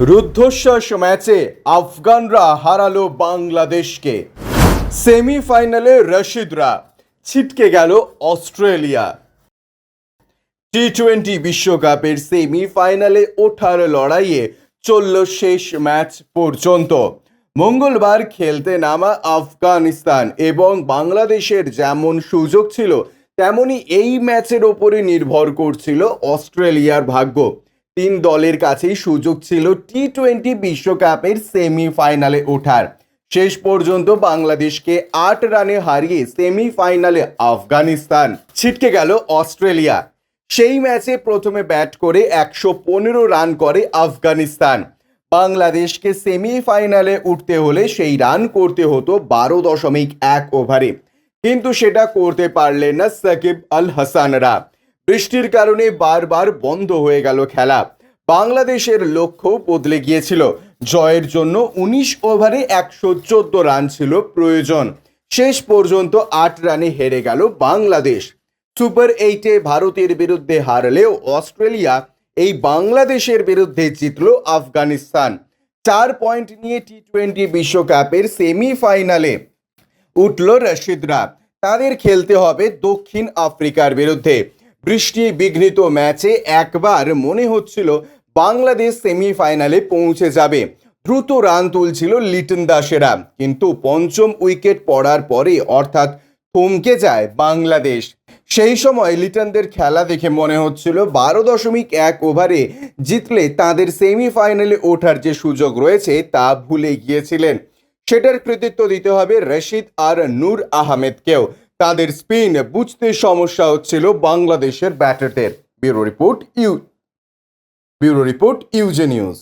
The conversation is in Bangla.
রুদ্ধশ্বাস ম্যাচে আফগানরা হারালো বাংলাদেশকে। সেমিফাইনালে রশিদরা ছিটকে গেল অস্ট্রেলিয়া। টি টোয়েন্টি বিশ্বকাপের সেমিফাইনালে ওঠার লড়াইয়ে চলল শেষ ম্যাচ পর্যন্ত। মঙ্গলবার খেলতে নামা আফগানিস্তান এবং বাংলাদেশের যেমন সুযোগ ছিল, তেমনি এই ম্যাচের ওপরে নির্ভর করছিল অস্ট্রেলিয়ার ভাগ্য। তিন দলের কাছেই সুযোগ ছিল টি টোয়েন্টি বিশ্বকাপের সেমিফাইনালে ওঠার। শেষ পর্যন্ত বাংলাদেশকে আট রানে হারিয়ে সেমিফাইনালে আফগানিস্তান ছিটকে গেল অস্ট্রেলিয়া। সেই ম্যাচে প্রথমে ব্যাট করে একশো পনেরো রান করে আফগানিস্তান। বাংলাদেশকে সেমিফাইনালে উঠতে হলে সেই রান করতে হতো বারো দশমিক এক ওভারে। কিন্তু সেটা করতে পারলেন না সাকিব আল হাসানরা। বৃষ্টির কারণে বারবার বন্ধ হয়ে গেল খেলা। বাংলাদেশের লক্ষ্য বদলে গিয়েছিল। জয়ের জন্য উনিশ ওভারে একশো চোদ্দ রান ছিল প্রয়োজন। শেষ পর্যন্ত আট রানে হেরে গেল বাংলাদেশ। সুপার এইটে ভারতের বিরুদ্ধে হারলেও অস্ট্রেলিয়া এই বাংলাদেশের বিরুদ্ধে জিতল আফগানিস্তান। চার পয়েন্ট নিয়ে টি টোয়েন্টি বিশ্বকাপের সেমিফাইনালে উঠল রশিদরা। তাদের খেলতে হবে দক্ষিণ আফ্রিকার বিরুদ্ধে। বৃষ্টি বিঘ্নিত ম্যাচে একবার মনে হচ্ছিল বাংলাদেশ সেমিফাইনালে পৌঁছে যাবে। দ্রুত রান তুলছিল লিটন দাসেরা। কিন্তু পঞ্চম উইকেট পড়ার পরে অর্থাৎ থমকে যায় বাংলাদেশ। সেই সময় লিটনদের খেলা দেখে মনে হচ্ছিল বারো দশমিক এক ওভারে জিতলে তাদের সেমিফাইনালে ওঠার যে সুযোগ রয়েছে তা ভুলে গিয়েছিলেন। সেটার কৃতিত্ব দিতে হবে রশিদ আর নূর আহমেদকেও। তাদের স্পিন বুঝতে সমস্যা হচ্ছিল বাংলাদেশের ব্যাটারদের। Bureau report U bureau report UJ news.